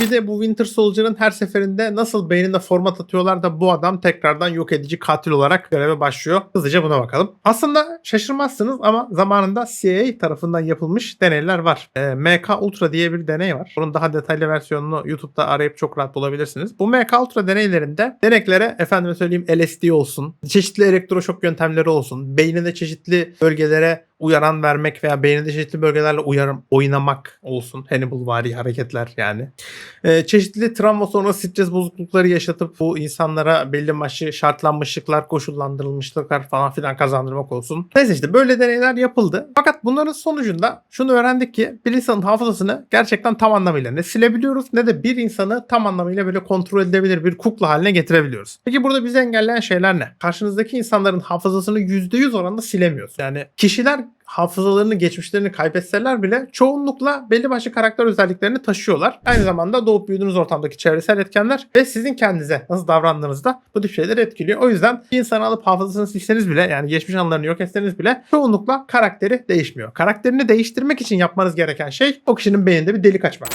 Bir de bu Winter Soldier'ın her seferinde nasıl beyninde format atıyorlar da bu adam tekrardan yok edici katil olarak göreve başlıyor. Hızlıca buna bakalım. Aslında şaşırmazsınız ama zamanında CIA tarafından yapılmış deneyler var. Ee, MK Ultra diye bir deney var. Bunun daha detaylı versiyonunu YouTube'da arayıp çok rahat bulabilirsiniz. Bu MK Ultra deneylerinde deneklere efendime söyleyeyim LSD olsun, çeşitli elektroşok yöntemleri olsun, beyninde çeşitli bölgelere uyaran vermek veya beyninde çeşitli bölgelerle uyarım, oynamak olsun. Hannibal vari hareketler yani. Ee, çeşitli travma sonrası stres bozuklukları yaşatıp bu insanlara belli başlı şartlanmışlıklar, koşullandırılmışlıklar falan filan kazandırmak olsun. Neyse işte böyle deneyler yapıldı. Fakat bunların sonucunda şunu öğrendik ki bir insanın hafızasını gerçekten tam anlamıyla ne silebiliyoruz ne de bir insanı tam anlamıyla böyle kontrol edebilir bir kukla haline getirebiliyoruz. Peki burada bizi engelleyen şeyler ne? Karşınızdaki insanların hafızasını %100 oranda silemiyoruz. Yani kişiler hafızalarını, geçmişlerini kaybetseler bile çoğunlukla belli başlı karakter özelliklerini taşıyorlar. Aynı zamanda doğup büyüdüğünüz ortamdaki çevresel etkenler ve sizin kendinize nasıl davrandığınız da bu tip şeyler etkiliyor. O yüzden bir insanı alıp hafızasını silseniz bile yani geçmiş anılarını yok etseniz bile çoğunlukla karakteri değişmiyor. Karakterini değiştirmek için yapmanız gereken şey o kişinin beyninde bir delik açmak.